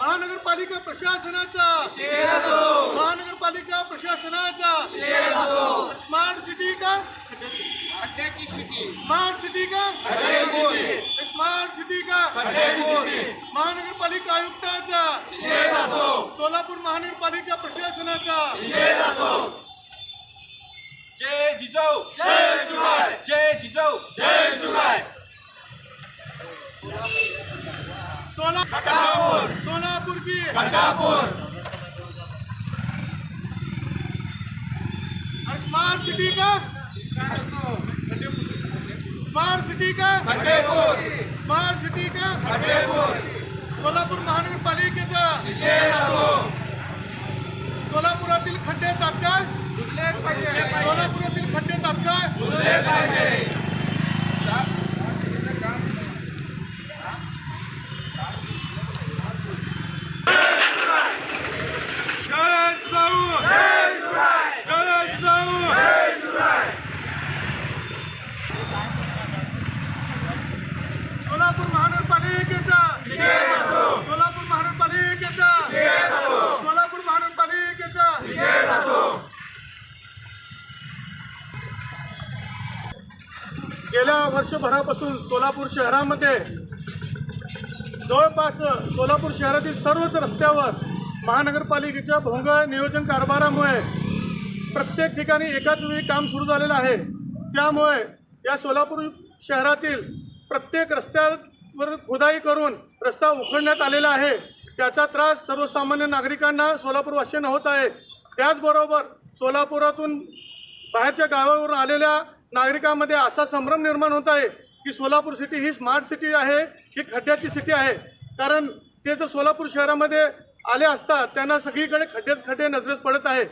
महानगरपालिका प्रशासनाचा। महानगरपालिका प्रशासनाचा। स्मार्ट सिटी का स्मार्ट सिटी का स्मार्ट सिटी का महानगरपालिका आयुक्ताचा। सोलापूर महानगरपालिका प्रशासनाचा। जय जिजाऊ। जय शिवराय जय जिजाऊ। जय स्मार्ट सिटी का? स्मार्ट सिटी का? खंडेपूर स्मार्ट सिटी का? खंडेपूर सोलापूर महानगरपालिकेचा सोलापूर महानगरपालिकेचा निषेध सोलापूर महानगरपालिकेचा निषेध सोलापूर महानगरपालिकेचा निषेध गेल्या वर्षभरापासून सोलापूर शहरामध्ये जवळपास सोलापूर शहरातील सर्वच रस्त्यावर महानगरपालिकेच्या भोंगळ नियोजन कारभारामुळे प्रत्येक ठिकाणी एकाच वेळी काम सुरू झालेलं आहे. त्यामुळे या सोलापूर शहरातील प्रत्येक रस्त्यावर खोदाई करून रस्ता उखडण्यात आलेला आहे. त्याचा त्रास सर्वसामान्य नागरिकांना सोलापूरवासीयांना होत आहे. त्याचबरोबर सोलापुरातून बाहेरच्या गावावरून आलेल्या नागरिकांमध्ये असा संभ्रम निर्माण होत आहे की सोलापूर सिटी ही स्मार्ट सिटी आहे ही खड्ड्याची सिटी आहे. कारण ते जर सोलापूर शहरामध्ये आले असता त्यांना सगळीकडे खड्डेच खड्डे नजरेस पडत आहे.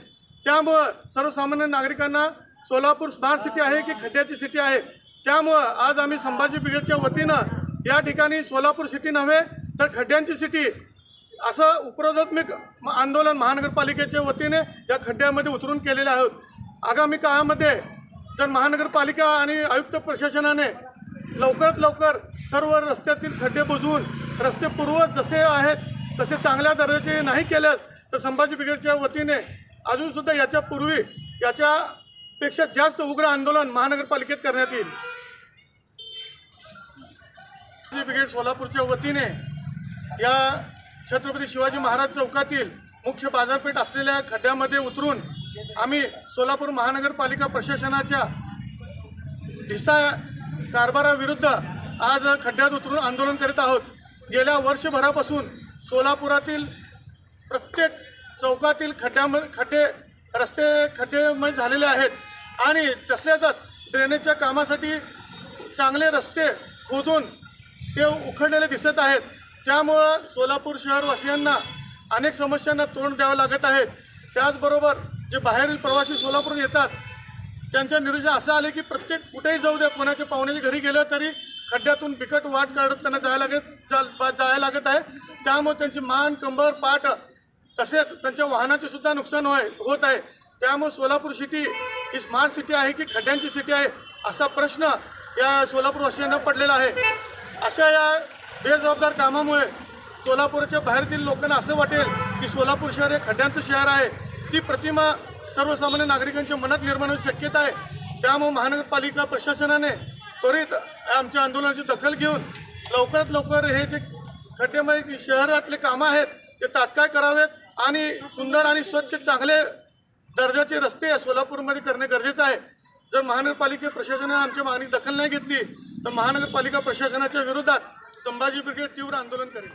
त्यामुळं सर्वसामान्य नागरिकांना सोलापूर स्मार्ट सिटी आहे की खड्ड्याची सिटी आहे? त्यामुळं आज आम्ही संभाजी ब्रिगेडच्या वतीनं या ठिकाणी सोलापूर सिटी नव्हे तर खड्ड्यांची सिटी असं उपरोधात्मक म- आंदोलन महानगरपालिकेच्या वतीने या खड्ड्यामध्ये उतरून केलेले आहोत आगामी काळामध्ये जर महानगरपालिका आणि आयुक्त प्रशासनाने लवकरात लवकर सर्व रस्त्यातील खड्डे बुजवून रस्ते पूर्वत जसे आहेत तसे चांगल्या दर्जाचे नाही केल्यास तर संभाजी ब्रिगेडच्या वतीने अजूनसुद्धा याच्या पूर्वी याच्यापेक्षा जास्त उग्र आंदोलन महानगरपालिकेत करण्यात येईल. संभाजी ब्रिगेड सोलापूरच्या वतीने या छत्रपती शिवाजी महाराज चौकातील मुख्य बाजारपेठ असलेल्या खड्ड्यामध्ये उतरून आम्ही सोलापूर महानगरपालिका प्रशासनाच्या ढिसा कारभाराविरुद्ध आज खड्ड्यात उतरून आंदोलन करीत आहोत. गेल्या वर्षभरापासून सोलापुरातील प्रत्येक चौकातील खड्ड्याम खड्डे रस्ते खड्डेमय झालेले आहेत. आणि तसल्यातच ड्रेनेजच्या कामासाठी चांगले रस्ते खोदून ते उखडलेले दिसत आहेत. त्यामुळं सोलापूर शहरवासियांना अनेक समस्यांना तोंड द्यावं लागत आहे. त्याचबरोबर जे बाहेरील प्रवासी सोलापूर येतात त्यांच्या निर्देश असं आले की प्रत्येक कुठेही जाऊ द्या कोणाच्या पाहुण्याच्या घरी गेलं तरी खड्ड्यातून बिकट वाट काढत त्यांना जायला लागत जा जायला लागत आहे. त्यामुळे त्यांची मान कंबर पाठ तसेच त्यांच्या वाहनाचे सुद्धा नुकसान होय होत आहे. त्यामुळे सोलापूर सिटी ही स्मार्ट सिटी आहे की खड्ड्यांची सिटी आहे असा प्रश्न या सोलापूरवासियांना पडलेला आहे. अशा या बेजबाबदार कामामुळे सोलापूरच्या बाहेरतील लोकांना असं वाटेल की सोलापूर शहर हे खड्ड्यांचं शहर आहे. ती प्रतिमा सर्वसामान्य नागरिकांच्या मनात निर्माण होण्याची शक्यता आहे. त्यामुळे महानगरपालिका प्रशासनाने त्वरित आमच्या आंदोलनाची दखल घेऊन लवकरात लवकर हे जे खड्डेमय शहरातले कामं आहेत ते तात्काळ करावेत आणि सुंदर आणि स्वच्छ चांगले दर्जाचे रस्ते सोलापूरमध्ये करणे गरजेचं आहे. जर महानगरपालिका प्रशासनाने आमची मागणी दखल नाही घेतली तर महानगरपालिका प्रशासनाच्या विरोधात संभाजी ब्रिगेड तीव्र आंदोलन करेल.